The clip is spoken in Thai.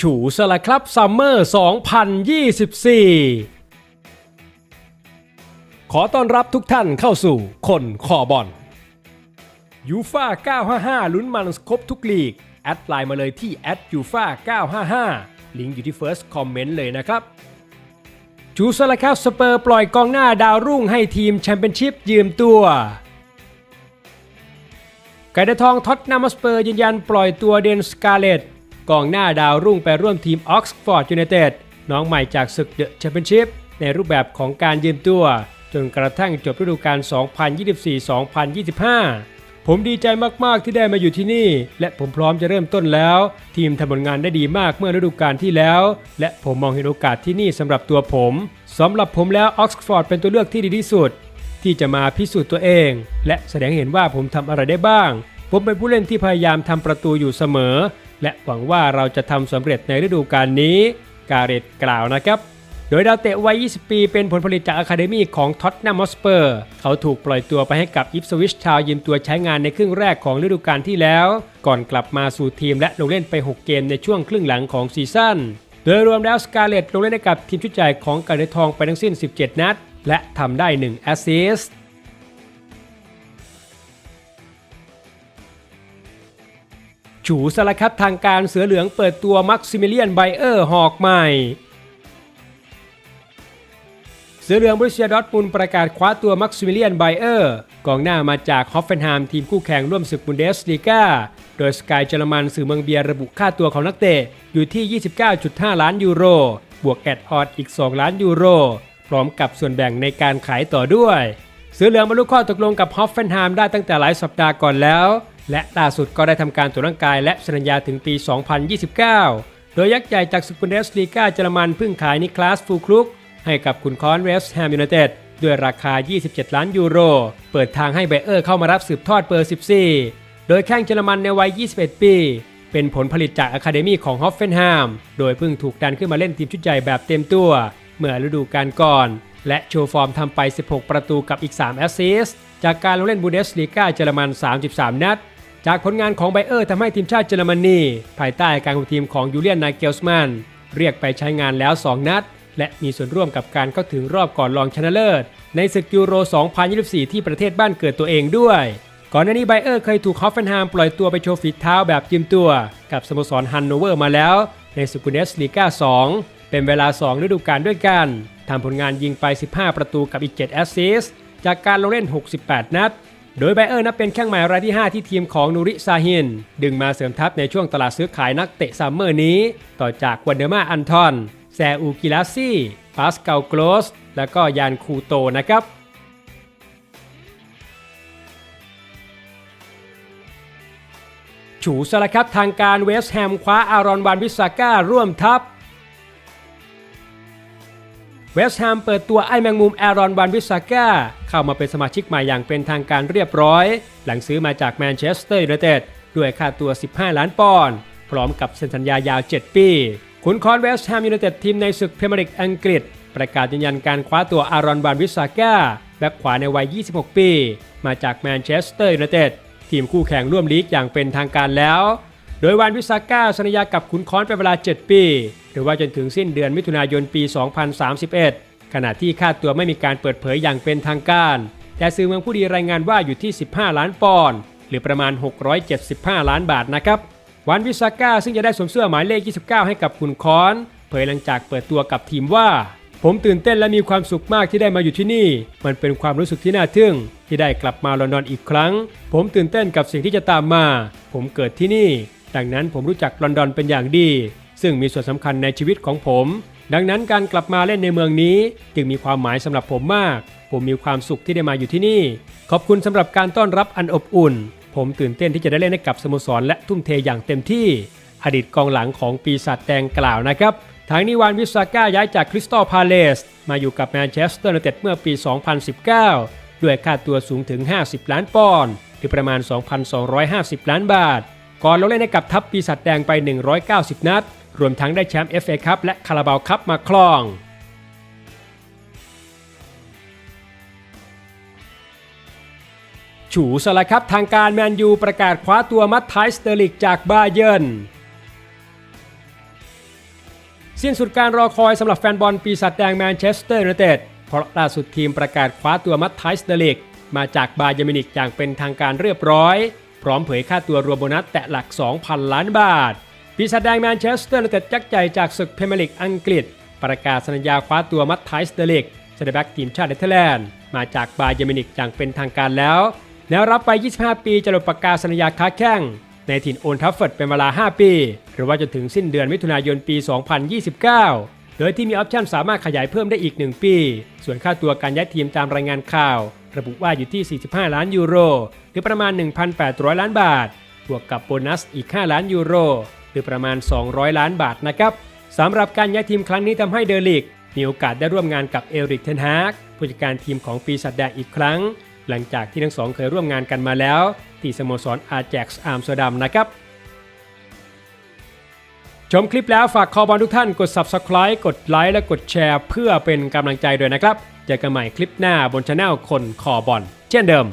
ฉูสละครับซัมเมอร์ 2024 ขอต้อนรับทุกท่านเข้าสู่คนคอบอลยูฟา955 ลุ้นมันครบทุกลีก แอดไลน์มาเลยที่แอดยูฟา955 ลิงก์อยู่ที่ First Comment เลยนะครับจูสละครับสเปอร์ปล่อยกองหน้าดาวรุ่งให้ทีมแชมเปี้ยนชิพยืมตัวไก่ดทองท็อตนามสเปอร์ยืนยันปล่อยตัวเดนสกาเลต กองหน้าดาวรุ่งไปร่วมทีมออกซฟอร์ดยูไนเต็ดน้องใหม่จากศึกเดอะแชมเปี้ยนชิพในรูปแบบของการยืมตัว จนกระทั่งจบฤดูกาล 2024-2025 ผมดีใจมากๆที่ได้มาอยู่ที่นี่ และผมพร้อมจะเริ่มต้นแล้ว ทีมทำผลงานได้ดีมากเมื่อฤดูกาลที่แล้ว และผมมองเห็นโอกาสที่นี่สำหรับตัวผมสำหรับผมแล้วออกซฟอร์ดเป็นตัวเลือกที่ดีที่สุด ที่จะมาพิสูจน์ตัวเอง และแสดงเห็นว่าผมทำอะไรได้บ้าง ผมเป็นผู้เล่นที่พยายามทำประตูอยู่เสมอ และหวังว่าเราจะทำสำเร็จในฤดูกาลนี้กาเรตกล่าวนะครับ โดยดาวเตะวัย 20 ปีเป็นผลผลิตจากอะคาเดมีของท็อตแนมมอสเปอร์เขาถูกปล่อยตัวไปให้กับอิฟสวิชชาวยืมตัวใช้งานในครึ่งแรกของฤดูกาลที่แล้ว ก่อนกลับมาสู่ทีมและลงเล่นไป 6 เกมในช่วงครึ่งหลังของซีซั่นโดยรวมแล้วสกาเลตลงเล่นให้กับทีมชุดใหญ่ของกาเดทองไปทั้งสิ้น 17 นัด และทำได้ 1 แอสซิสต์ ฉูสารคัดทางการเสือเหลืองเปิดตัวมักซิมิเลียนไบเออร์หอกใหม่ เสือเหลืองบรุเซียดอร์ทมุนประกาศคว้าตัวมักซิมิเลียนไบเออร์กองหน้ามาจากฮอฟเฟนไฮม์ทีมคู่แข่งร่วมศึกบุนเดสลีกาโดยสกายเยอรมันสื่อเมืองเบียร์ระบุค่าตัวของนักเตะอยู่ที่ 29.5 ล้านยูโร บวกแอดออดอีก 2 ล้านยูโร พร้อมกับส่วนแบ่งในการขายต่อด้วย เสือเหลืองบรรลุข้อตกลงกับฮอฟเฟนไฮม์ได้ตั้งแต่หลายสัปดาห์ก่อนแล้ว และล่าสุดก็ได้ทำการตรวจร่างกายและสัญญาถึงปี 2029 โดยยักษ์ใหญ่จากศึกบุนเดสลีกาเยอรมันเพิ่งขายนิคลาสฟูคลุก ให้กับคุณคอนเวสต์แฮมยูไนเต็ดด้วยราคา 27 ล้านยูโร เปิดทางให้ไบเออร์เข้ามารับสืบทอดเบอร์ 14 โดยแข้งเยอรมันในวัย 21 ปี เป็นผลผลิตจากอะคาเดมีของฮอฟเฟนไฮม โดยเพิ่งถูกดันขึ้นมาเล่นทีมชุดใหญ่แบบเต็มตัว เมื่อฤดูกาลก่อน และโชว์ฟอร์มทำไป 16 ประตูกับอีก 3 แอสซิสต์จากการลงเล่นบูเดสลีกาเยอรมัน 33 นัด จากผลงานของไบเออร์ทำให้ทีมชาติเยอรมนีภายใต้การคุมทีมของยูเลียนนาเกลส์แมนเรียกไปใช้งานแล้ว 2 นัด และมีส่วนร่วมกับการเข้าถึงรอบก่อนรองชนะเลิศ ในศึกยูโร 2024 ที่ประเทศบ้านเกิดตัวเองด้วย ก่อนหน้านี้ไบเออร์เคยถูกฮอฟเฟนไฮม์ปล่อยตัวไปโชว์ฝีเท้าแบบยืมตัว กับสโมสรฮันโนเวอร์มาแล้ว ในศึกบุนเดสลีกา2 เป็นเวลา 2 ฤดูกาลด้วยกันทำผลงานยิงไป 15 ประตูกับอีก 7 แอสซิสต์จากการลงเล่น 68 นัด โดยไบเออร์นับเป็นแข้งใหม่รายที่ 5 ที่ทีมของนูริซาฮิน ดึงมาเสริมทัพในช่วงตลาดซื้อขายนักเตะซัมเมอร์นี้ ต่อจากวันเดอร์มาอันทอน แซอูกิลาซี่ปาสเกลโกลส และก็ยานคูโตนะครับฉูสละครับทางการเวสต์แฮมคว้าอารอนวานวิสาก้าร่วมทัพ เวสต์แฮมเปิดตัวไอ้แมงมุมแอรอนวานวิสาก้าเข้ามาเป็นสมาชิกใหม่อย่างเป็นทางการเรียบร้อย หลังซื้อมาจากแมนเชสเตอร์ยูไนเต็ดด้วยค่าตัว 15 ล้านปอนด์พร้อมกับเซ็นสัญญายาว 7 ปีขุนคอนเวสต์แฮมยูไนเต็ดทีมในศึกพรีเมียร์ลีกอังกฤษ ประกาศยืนยันการคว้าตัวอารอนวานวิสาก้าแบ็คขวาในวัย 26 ปี มาจากแมนเชสเตอร์ยูไนเต็ดทีมคู่แข่งร่วมลีกอย่างเป็นทางการแล้ว โดยวานวิสาก้าสัญญากับขุนค้อนเป็นเวลา 7 ปี หรือว่าจนถึงสิ้นเดือนมิถุนายนปี 2031 ขณะที่ค่าตัวไม่มีการเปิดเผยอย่างเป็นทางการ แต่สื่อเมืองผู้ดีรายงานว่าอยู่ที่ 15 ล้านปอนด์หรือประมาณ 675 ล้านบาทนะครับวานวิสาก้าซึ่งจะได้สวมเสื้อหมายเลข 29 ให้กับขุนค้อน เผยหลังจากเปิดตัวกับทีมว่า ผมตื่นเต้นและมีความสุขมากที่ได้มาอยู่ที่นี่ มันเป็นความรู้สึกที่น่าทึ่ง ที่ได้กลับมาลอนดอนอีกครั้ง ผมตื่นเต้นกับสิ่งที่จะตามมา ผมเกิดที่นี่ ดังนั้นผมรู้จักลอนดอนเป็นอย่างดี ซึ่งมีส่วนสำคัญในชีวิตของผม ดังนั้นการกลับมาเล่นในเมืองนี้ จึงมีความหมายสำหรับผมมาก ผมมีความสุขที่ได้มาอยู่ที่นี่ ขอบคุณสำหรับการต้อนรับอันอบอุ่น ผมตื่นเต้นที่จะได้เล่นให้กับสโมสรและทุ่มเทอย่างเต็มที่ อดีตกองหลังของปีศาจแดงกล่าวนะครับทางนิวานวิสาก้าย้ายจากคริสตัลพาเลสมาอยู่กับแมนเชสเตอร์ยูไนเต็ดเมื่อปี 2019 ด้วยค่าตัวสูงถึง 50 ล้านปอนด์หรือประมาณ 2,250 ล้านบาท ก่อนลงเล่นให้กับทัพปีศาจแดงไป 190 นัด รวมทั้งได้แชมป์ FA คัพและคาราบาวคัพมาครองฉูสละครับทางการแมนยูประกาศคว้าตัวมัตไทสเตอร์ลิกจากบาเยิร์นสิ้นสุดการรอคอยสำหรับแฟนบอลปีศาจแดงแมนเชสเตอร์ยูไนเต็ดเพราะล่าสุดทีมประกาศคว้าตัวมัตไทส์เดลิก มาจากบาเยร์มินิกอย่างเป็นทางการเรียบร้อย ร้อมเผยค่าตัวรวมโบนัสแตะหลัก 2,000 ล้านบาท ปีศาจแดงแมนเชสเตอร์ยูไนเต็ดยักษ์ใหญ่จากศึกพรีเมียร์ลีกอังกฤษ ประกาศสัญญาคว้าตัวมัตไทส์เดลิกเซนเตอร์แบ็กทีมชาติเนเธอร์แลนด์มาจากบาเยมินิกอย่างเป็นทางการแล้ว แล้วรับไป 25 ปีจะหลดประกาศสัญญาค้าแข้งในถิ่นโอนทัฟเฟิร์ดเป็นเวลา 5 ปี หรือว่าจนถึงสิ้นเดือนมิถุนายนปี 2029 โดยที่มีออปชั่นสามารถขยายเพิ่มได้อีก 1 ปี ส่วนค่าตัวการย้ายทีมตามรายงานข่าว ระบุว่าอยู่ที่ 45 ล้านยูโร หรือประมาณ 1,800 ล้านบาท บวกกับโบนัสอีก 5 ล้านยูโร หรือประมาณ 200 ล้านบาทนะครับสำหรับการย้ายทีมครั้งนี้ทำให้เดลิก มีโอกาสได้ร่วมงานกับเอริกเทนฮากผู้จัดการทีมของปีศาจแดงอีกครั้ง หลังจากที่ทั้งสองเคยร่วมงานกันมาแล้ว ที่สโมสรอาแจ็กซ์อาร์มสเตอร์ดัมนะครับ ชมคลิปแล้วฝากคอบอลทุกท่านกด Subscribe กดไลค์และกดแชร์ เพื่อเป็นกำลังใจด้วยนะครับ เจอกันใหม่คลิปหน้าบนช anel คนคอบอลเช่นเดิม